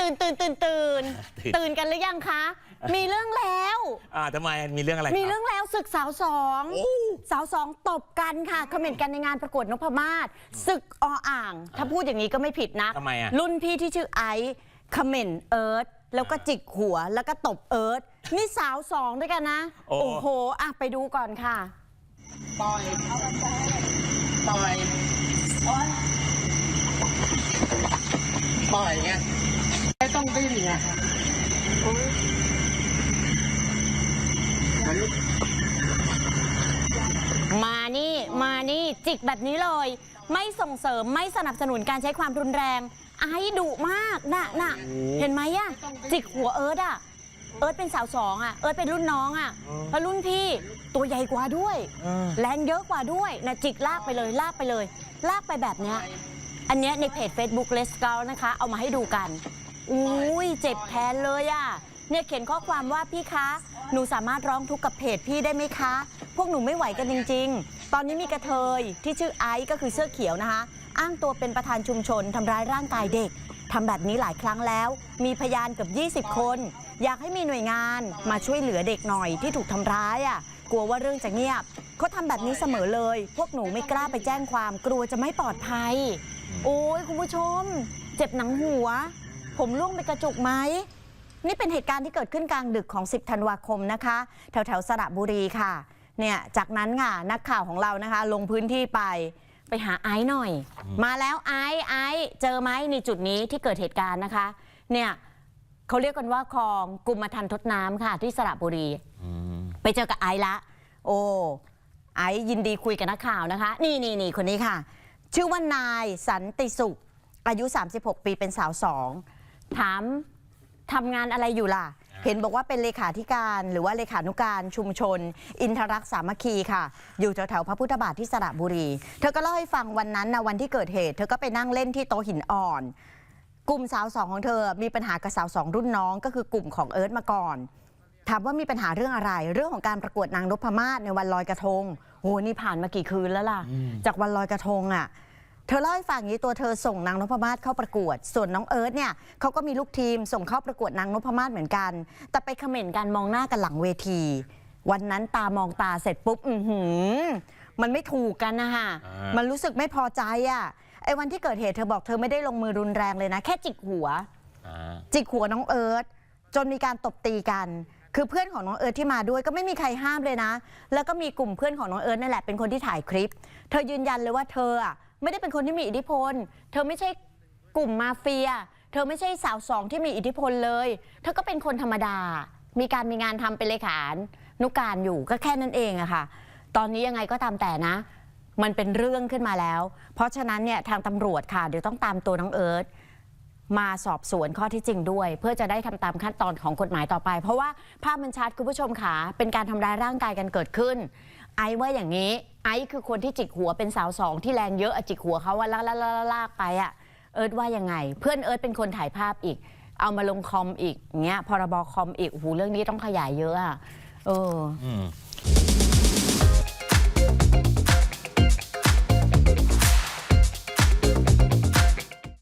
ตื่นตื่นตื่นตื่นตื่นตื่นตื่นกันหรือยังคะ มีเรื่องแล้ว อ่าทำไมมีเรื่องอะไร มีคเรื่รับองแล้วศึกสาวสองโอ้สาวสองตบกันค่ะคอมเมนต์กันในงานประกวดนพมาศศึกออ่าง ถ้าพูดอย่างนี้ก็ไม่ผิดนะทำไมอะรุ่นพี่ที่ชื่อไอซ์คอมเมนต์เอิร์ธแล้วก็จิกหัวแล้วก็ตบเอิร์ธนี่สาวสองด้วยกันนะ โอ้โอ้โหอะไปดูก่อนค่ะปล่อยปล่อยปล่อยปล่อยไงไม่ต้อง ดิ้นไงโอ๊ยอันนี้มานี่มานี่จิกแบบนี้เลย ไม่ส่งเสริมไม่สนับสนุนการใช้ความรุนแรง ไอ้ดุมากน่ะน่ะเห็นไหมอะจิกหัวเอิร์ธอะเอิร์ธเป็นสาวสองอะเอิร์ธเป็นรุ่นน้องอะแล้วรุ่นพี่ตัวใหญ่กว่าด้วยเออแรงเยอะกว่าด้วยนะจิกลากไปเลยลากไปเลย ลากไปแบบเนี้ย อันเนี้ยในเพจ Facebook l e s g o นะคะ เอามาให้ดูกัน อุ้ยเจ็บแทนเลยอะเนี่ยเขียนข้อความว่าพี่คะ หนูสามารถร้องทุกข์กับเพจพี่ได้ไหมคะ พวกหนูไม่ไหวกันจริง ๆ ตอนนี้มีกระเทยที่ชื่อไอซ์ก็คือเสื้อเขียวนะคะ อ้างตัวเป็นประธานชุมชนทำร้ายร่างกายเด็กทำแบบนี้หลายครั้งแล้ว มีพยานเกือบ 20 คน อยากให้มีหน่วยงานมาช่วยเหลือเด็กหน่อยที่ถูกทำร้ายอะ กลัวว่าเรื่องจะเงียบเขาทำแบบนี้เสมอเลย พวกหนูไม่กล้าไปแจ้งความกลัวจะไม่ปลอดภัย โอ้ยคุณผู้ชม เจ็บหนังหัว ผมร่วงไปกระจุกไหมนี่เป็นเหตุการณ์ที่เกิดขึ้นกลางดึกของ 10 ธันวาคมนะคะ แถวแถวๆสระบุรีค่ะ เนี่ย จากนั้นค่ะ นักข่าวของเรานะคะ ลงพื้นที่ไปไปหาไอซ์หน่อย มาแล้วไอซ์ไอซ์เจอไหมในจุดนี้ที่เกิดเหตุการณ์นะคะ เนี่ยเขาเรียกกันว่าคลองกุมทันทดน้ำค่ะ ที่สระบุรีอืมไปเจอกับไอซ์ละ โอ้ไอซ์ยินดีคุยกับนักข่าวนะคะ นี่นี่นี่คนนี้ค่ะ ชื่อว่านายสันติสุข อายุ 36 ปีเป็นสาวสอง ถามทำงานอะไรอยู่ล่ะ เห็นบอกว่าเป็นเลขาธิการหรือว่าเลขานุการชุมชน อินทรักษ์สามัคคีค่ะ อยู่แถวๆพระพุทธบาทที่สระบุรี เธอก็เล่าให้ฟังวันนั้นนะวันที่เกิดเหตุ เธอก็ไปนั่งเล่นที่โต๊ะหินอ่อน กลุ่มสาวสองของเธอมีปัญหากับสาวสองรุ่นน้อง ก็คือกลุ่มของเอิร์ธมาก่อน ถามว่ามีปัญหาเรื่องอะไร เรื่องของการประกวดนางนพมาศในวันลอยกระทงโอ้นี่ผ่านมากี่คืนแล้วล่ะ จากวันลอยกระทงอะ เธอเล่าให้ฟังอย่างนี้ตัวเธอส่งนางนพมาศเข้าประกวด ส่วนน้องเอิร์ธเนี่ยเขาก็มีลูกทีมส่งเข้าประกวดนางนพมาศเหมือนกัน แต่ไปเขม่นกันมองหน้ากันหลังเวที วันนั้นตามองตาเสร็จปุ๊บอือหือ มันไม่ถูกกันนะคะอ่ามัมันรู้สึกไม่พอใจอะไอ้วันที่เกิดเหตุเธอบอกเธอไม่ได้ลงมือรุนแรงเลยนะ แค่จิกหัวอ่าจิกหัวน้องเอิร์ธจนมีการตบตีกัน คือเพื่อนของน้องเอิร์ธที่มาด้วยก็ไม่มีใครห้ามเลยนะ แล้วก็มีกลุ่มเพื่อนของน้องเอิร์ธนั่นแหละเป็นคนที่ถ่ายคลิป เธอยืนยันเลยว่าเธออะ ไม่ได้เป็นคนที่มีอิทธิพล เธอไม่ใช่กลุ่มมาเฟีย เธอไม่ใช่สาวสองที่มีอิทธิพลเลย เธอก็เป็นคนธรรมดา มีการมีงานทำเป็นเลขานุการอยู่ก็แค่นั้นเองอะค่ะ ตอนนี้ยังไงก็ตามแต่นะ มันเป็นเรื่องขึ้นมาแล้ว เพราะฉะนั้นเนี่ยทางตำรวจค่ะเดี๋ยวต้องตามตัวน้องเอิร์ธมาสอบสวนข้อที่จริงด้วย เพื่อจะได้ทำตามขั้นตอนของกฎหมายต่อไป เพราะว่าภาพมันชัดคุณผู้ชมขาเป็นการทำร้ายร่างกายกันเกิดขึ้น ไอ้ว่าอย่างนี้ ไอ้คือคนที่จิกหัวเป็นสาวสองที่แรงเยอะอะจิกหัวเขาว่าลากลากลากลากไปอะเอิร์ดว่ายังไง เพื่อนเอิร์ดเป็นคนถ่ายภาพอีก เอามาลงคอมอีกอย่างเงี้ยพรบคอมอีกโอ้โหเรื่องนี้ต้องขยายเยอะอะเออ อืม